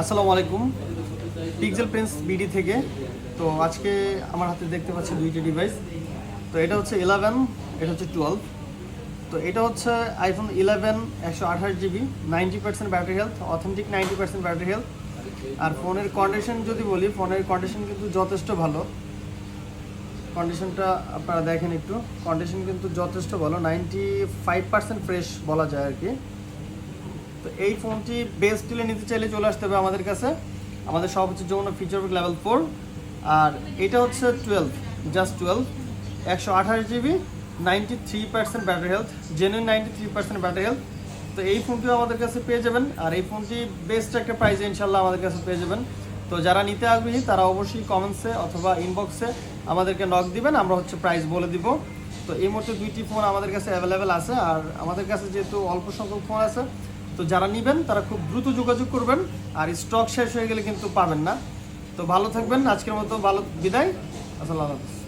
আসসালামু আলাইকুম। Pixel Prince BD থেকে। তো আজকে আমার হাতে দেখতে পাচ্ছি দুইটি ডিভাইস তো এটা হচ্ছে ইলেভেন এটা হচ্ছে টুয়েলভ তো এটা হচ্ছে আইফোন ইলেভেন একশো আঠাশ GB ninety percent battery health authentic ninety percent battery health আর ফোনের কন্ডিশন যদি বলি, ফোনের কন্ডিশন কিন্তু যথেষ্ট ভালো। কন্ডিশনটা আপনারা দেখেন একটু। কন্ডিশন কিন্তু যথেষ্ট ভালো নাইনটি ফাইভ পার্সেন্ট ফ্রেশ বলা যায় আর কি। তো এই ফোনটি বেস ডিলে নিতে চাইলে চলে আসতে হবে আমাদের কাছে। আমাদের সব হচ্ছে যমুনা ফিচার লেভেল ফোর আর এটা হচ্ছে টুয়েলভ জাস্ট টুয়েলভ একশো আঠাশ GB ninety three percent battery health genuine ninety three percent battery health তো এই ফোনটিও আমাদের কাছে পেয়ে যাবেন। আর এই ফোনটি বেস্ট একটা প্রাইসে ইনশাল্লাহ আমাদের কাছে পেয়ে যাবেন। তো যারা নিতে আগ্রহী, তারা অবশ্যই কমেন্টসে অথবা ইনবক্সে আমাদেরকে নক দিবেন। আমরা হচ্ছে প্রাইস বলে দিব। তো এই মুহূর্তে দুইটি ফোন আমাদের কাছে অ্যাভেলেবেল আছে। আর আমাদের কাছে যেহেতু অল্প সংখ্যক ফোন আছে তো যারা নেবেন, তারা খুব দ্রুত যোগাযোগ করবেন, আর স্টক শেষ হয়ে গেলে কিন্তু পাবেন না। তো ভালো থাকবেন, আজকের মতো ভালো বিদায়। আসসালাম হাফিজ